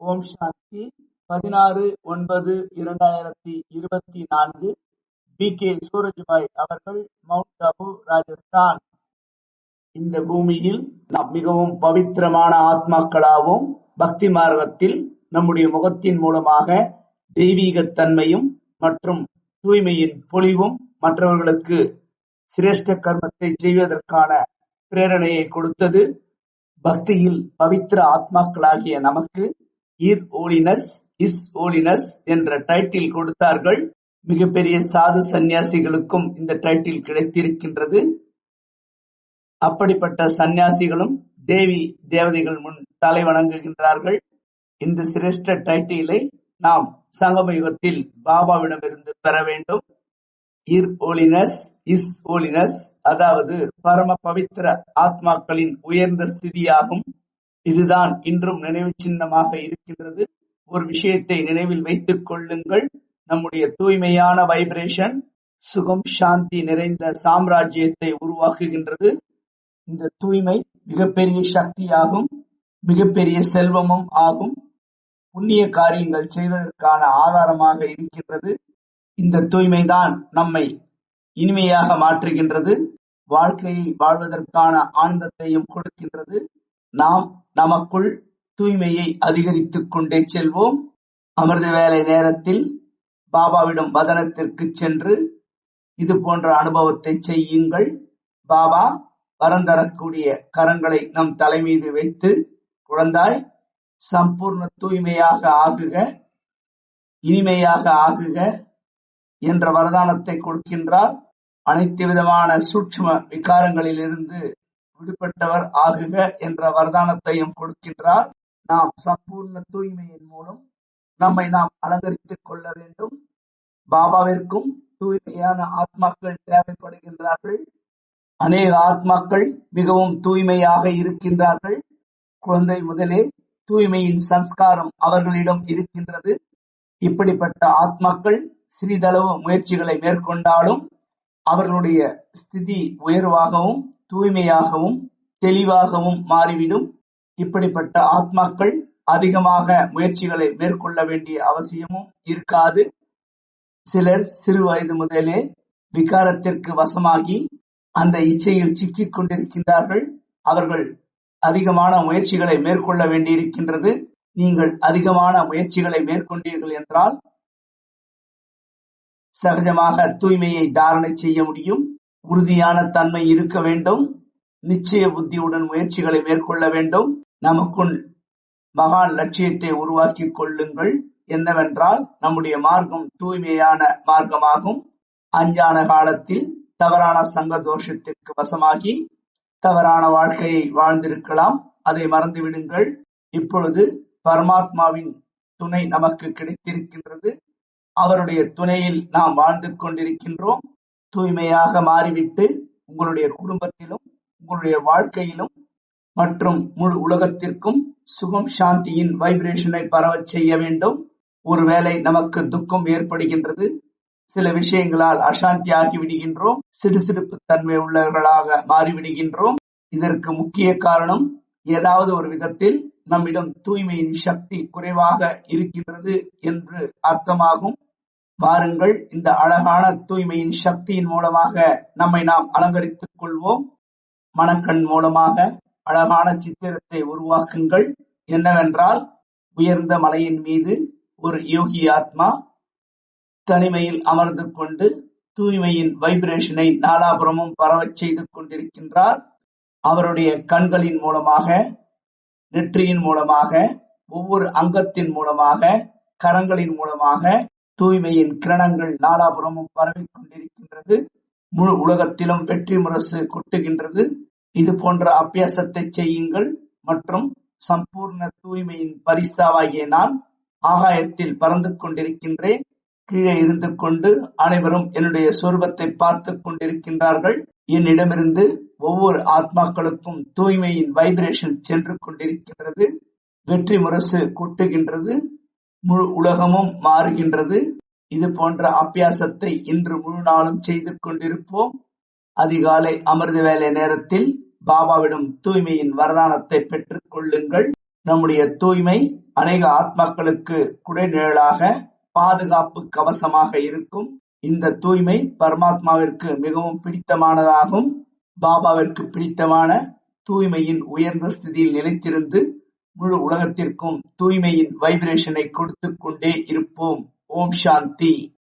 ஓம் சாந்தி. பதினாறு ஒன்பது இரண்டாயிரத்தி இருபத்தி நான்கு. பி. கே. சூரஜ்பாய் அவர்கள் மவுண்ட் அபு ராஜஸ்தான். இந்த பூமியில் நாம் மிகவும் பவித்திரமான ஆத்மாக்களாகவும் பக்தி மார்க்கத்தில் நம்முடைய முகத்தின் மூலமாக தெய்வீகத் தன்மையும் மற்றும் தூய்மையின் பொலிவும் மற்றவர்களுக்கு சிரேஷ்ட கர்மத்தை செய்வதற்கான பிரேரணையை கொடுத்தது. பக்தியில் பவித்திர ஆத்மாக்களாகிய நமக்கு இர் ஓலினஸ் இஸ் ஓலினஸ் என்ற டைட்டில் கொடுத்தார்கள். மிகப்பெரிய சாது சந்நியாசிகளுக்கும் இந்த டைட்டில் கிடைத்திருக்கின்றது. அப்படிப்பட்ட சந்நியாசிகளும் தேவி தேவதைகள் முன் தலை வணங்குகின்றார்கள். இந்த சிரேஷ்ட டைட்டிலை நாம் சங்கம யுகத்தில் பாபாவிடமிருந்து பெற வேண்டும். இர் ஓலினஸ் இஸ் ஓலினஸ் அதாவது பரம பவித்திர ஆத்மாக்களின் உயர்ந்த ஸ்திதியாகும். இதுதான் இன்றும் நினைவு சின்னமாக இருக்கின்றது. ஒரு விஷயத்தை நினைவில் வைத்துக் கொள்ளுங்கள். நம்முடைய தூய்மையான வைப்ரேஷன் சுகம் சாந்தி நிறைந்த சாம்ராஜ்யத்தை உருவாக்குகின்றது. இந்த தூய்மை மிகப்பெரிய சக்தியாகும் மிகப்பெரிய செல்வமும் ஆகும். புண்ணிய காரியங்கள் செய்வதற்கான ஆதாரமாக இருக்கின்றது. இந்த தூய்மைதான் நம்மை இனிமையாக மாற்றுகின்றது. வாழ்க்கையை வாழ்வதற்கான ஆனந்தத்தையும் கொடுக்கின்றது. நாம் நமக்குள் தூய்மையை அதிகரித்துக் கொண்டே செல்வோம். அமிர்த வேலை நேரத்தில் பாபாவிடம் வதனத்திற்கு சென்று இது போன்ற அனுபவத்தை செய்யுங்கள். பாபா வரம் தரக்கூடிய கரங்களை நம் தலைமீது வைத்து குழந்தாய் சம்பூர்ண தூய்மையாக ஆகுக இனிமையாக ஆகுக என்ற வரதானத்தை கொடுக்கின்றார். அனைத்து விதமான சூட்சும விகாரங்களிலிருந்து விடுபட்டவர் ஆகுக என்ற வரதானத்தையும் கொடுக்கின்றார். நாம் சம்பூர்ண தூய்மையின் மூலம் நம்மை நாம் அலங்கரித்துக் கொள்ள வேண்டும். பாபாவிற்கும் தூய்மையான ஆத்மாக்கள் தேவைப்படுகின்றார்கள். அநேக ஆத்மாக்கள் மிகவும் தூய்மையாக இருக்கின்றார்கள். குழந்தை முதலே தூய்மையின் சம்ஸ்காரம் அவர்களிடம் இருக்கின்றது. இப்படிப்பட்ட ஆத்மாக்கள் சிறிதளவு முயற்சிகளை மேற்கொண்டாலும் அவர்களுடைய ஸ்திதி உயர்வாகவும் தூய்மையாகவும் தெளிவாகவும் மாறிவிடும். இப்படிப்பட்ட ஆத்மாக்கள் அதிகமாக முயற்சிகளை மேற்கொள்ள வேண்டிய அவசியமும் இருக்காது. சிலர் சிறு வயது முதலே விகாரத்திற்கு வசமாகி அந்த இச்சையில் சிக்கிக் கொண்டிருக்கின்றார்கள். அவர்கள் அதிகமான முயற்சிகளை மேற்கொள்ள வேண்டியிருக்கின்றது. நீங்கள் அதிகமான முயற்சிகளை மேற்கொண்டீர்கள் என்றால் சகஜமாக தூய்மையை தாரணை செய்ய முடியும். உறுதியான தன்மை இருக்க வேண்டும். நிச்சய புத்தியுடன் முயற்சிகளை மேற்கொள்ள வேண்டும். நமக்குள் மகான் லட்சியத்தை உருவாக்கிக் கொள்ளுங்கள். என்னவென்றால் நம்முடைய மார்க்கம் தூய்மையான மார்க்கமாகும். அஞ்ஞான காலத்தில் தவறான சங்க தோஷத்திற்கு வசமாகி தவறான வாழ்க்கையை வாழ்ந்திருக்கலாம். அதை மறந்து விடுங்கள். இப்பொழுது பரமாத்மாவின் துணை நமக்கு கிடைத்திருக்கின்றது. அவருடைய துணையில் நாம் வாழ்ந்து கொண்டிருக்கின்றோம். தூய்மையாக மாறிவிட்டு உங்களுடைய குடும்பத்திலும் உங்களுடைய வாழ்க்கையிலும் மற்றும் முழு உலகத்திற்கும் சுகம் சாந்தியின் வைப்ரேஷனை பரவச் செய்ய வேண்டும். ஒருவேளை நமக்கு துக்கம் ஏற்படுகின்றது. சில விஷயங்களால் அசாந்தி ஆகிவிடுகின்றோம் சிடுசிடுப்பு தன்மை உள்ளவர்களாக மாறிவிடுகின்றோம். இதற்கு முக்கிய காரணம் ஏதாவது ஒரு விதத்தில் நம்மிடம் தூய்மையின் சக்தி குறைவாக இருக்கின்றது என்று அர்த்தமாகும். வாருங்கள் இந்த அழகான தூய்மையின் சக்தியின் மூலமாக நம்மை நாம் அலங்கரித்துக் கொள்வோம். மனக்கண் மூலமாக அழகான சித்திரத்தை உருவாக்குங்கள். என்னவென்றால் உயர்ந்த மலையின் மீது ஒரு யோகி ஆத்மா தனிமையில் அமர்ந்து கொண்டு தூய்மையின் வைப்ரேஷனை நாலாபுரமும் பரவச் செய்து கொண்டிருக்கின்றார். அவருடைய கண்களின் மூலமாக நெற்றியின் மூலமாக ஒவ்வொரு அங்கத்தின் மூலமாக கரங்களின் மூலமாக தூய்மையின் கிரணங்கள் நாலாபுரமும் பரவிக் கொண்டிருக்கின்றது முழு உலகத்திலும் வெற்றி முரசு கொட்டுகின்றது. இது போன்ற அபியாசத்தை செய்யுங்கள். மற்றும் சம்பூர்ண தூய்மையின் பரிசாவாகிய நான் ஆகாயத்தில் பறந்து கொண்டிருக்கின்றேன். கீழே இருந்து கொண்டு அனைவரும் என்னுடைய சொருபத்தை பார்த்து கொண்டிருக்கின்றார்கள். என்னிடமிருந்து ஒவ்வொரு ஆத்மாக்களுக்கும் தூய்மையின் வைப்ரேஷன் சென்று கொண்டிருக்கின்றது. வெற்றி முரசு கொட்டுகின்றது. முழு உலகமும் மாறுகின்றது. இது போன்ற அபியாசத்தை இன்று முழு நாளும் செய்து கொண்டிருப்போம். அதிகாலை அமிர்த வேலை நேரத்தில் பாபாவிடம் தூய்மையின் வரதானத்தை பெற்றுக் கொள்ளுங்கள். நம்முடைய தூய்மை அநேக ஆத்மாக்களுக்கு குடைநிழலாக பாதுகாப்பு கவசமாக இருக்கும். இந்த தூய்மை பரமாத்மாவிற்கு மிகவும் பிடித்தமானதாகும். பாபாவிற்கு பிடித்தமான தூய்மையின் உயர்ந்த ஸ்திதியில் நிலைத்திருந்து முழு உலகத்திற்கும் தூய்மையின் வைப்ரேஷனை கொடுத்துக் கொண்டே இருப்போம். ஓம் சாந்தி.